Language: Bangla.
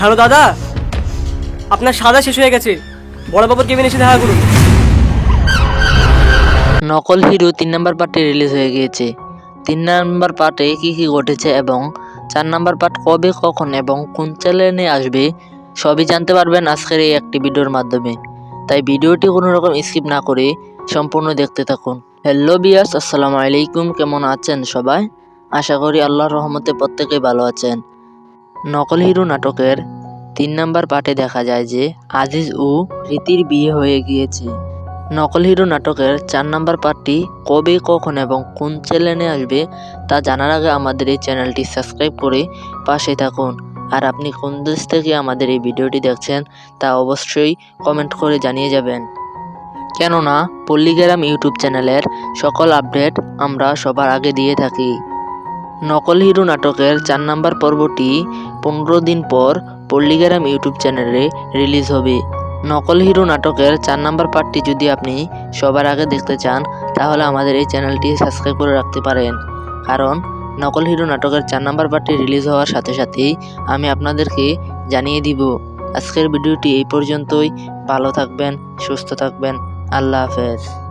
হ্যালো দাদা, আপনার সাদা শেষ হয়ে গেছে। বড় বাবুর কেবিনে এসে দেখা করুন। নকল হিরো তিন নম্বর পার্টে রিলিজ হয়ে গিয়েছে। তিন নম্বর পার্টে কি কি ঘটেছে এবং চার নম্বর পার্ট কবে, কখন এবং কোন চ্যানেলে আসবে, সবই জানতে পারবেন আজকের এই একটি ভিডিওর মাধ্যমে। তাই ভিডিওটি কোনো রকম স্কিপ না করে সম্পূর্ণ দেখতে থাকুন। হ্যালো বিয়াস আসসালামু আলাইকুম। কেমন আছেন সবাই? আশা করি আল্লাহর রহমতে প্রত্যেকেই ভালো আছেন। নকল হিরো নাটকের তিন নম্বর পার্টে দেখা যায় যে আজিজ ও রীতির বিয়ে হয়ে গিয়েছে। নকল হিরো নাটকের চার নাম্বার পার্টটি কবে, কখন এবং কোন চ্যানেলে আসবে তা জানার আগে আমাদের এই চ্যানেলটি সাবস্ক্রাইব করে পাশে থাকুন। আর আপনি কোন দেশ থেকে আমাদের এই ভিডিওটি দেখছেন তা অবশ্যই কমেন্ট করে জানিয়ে যাবেন। কেননা পল্লীগ্রাম ইউটিউব চ্যানেলের সকল আপডেট আমরা সবার আগে দিয়ে থাকি। নকল হিরো নাটকের চার নাম্বার পর্বটি পনেরো দিন পর পল্লীগ্রাম ইউটিউব চ্যানেলে রিলিজ হবে। নকল হিরো নাটকের চার নাম্বার পার্টটি যদি আপনি সবার আগে দেখতে চান, তাহলে আমাদের এই চ্যানেলটি সাবস্ক্রাইব করে রাখতে পারেন। কারণ নকল হিরো নাটকের চার নাম্বার পার্টটি রিলিজ হওয়ার সাথে সাথেই আমি আপনাদেরকে জানিয়ে দিব। আজকের ভিডিওটি এই পর্যন্তই। ভালো থাকবেন, সুস্থ থাকবেন। আল্লাহ হাফেজ।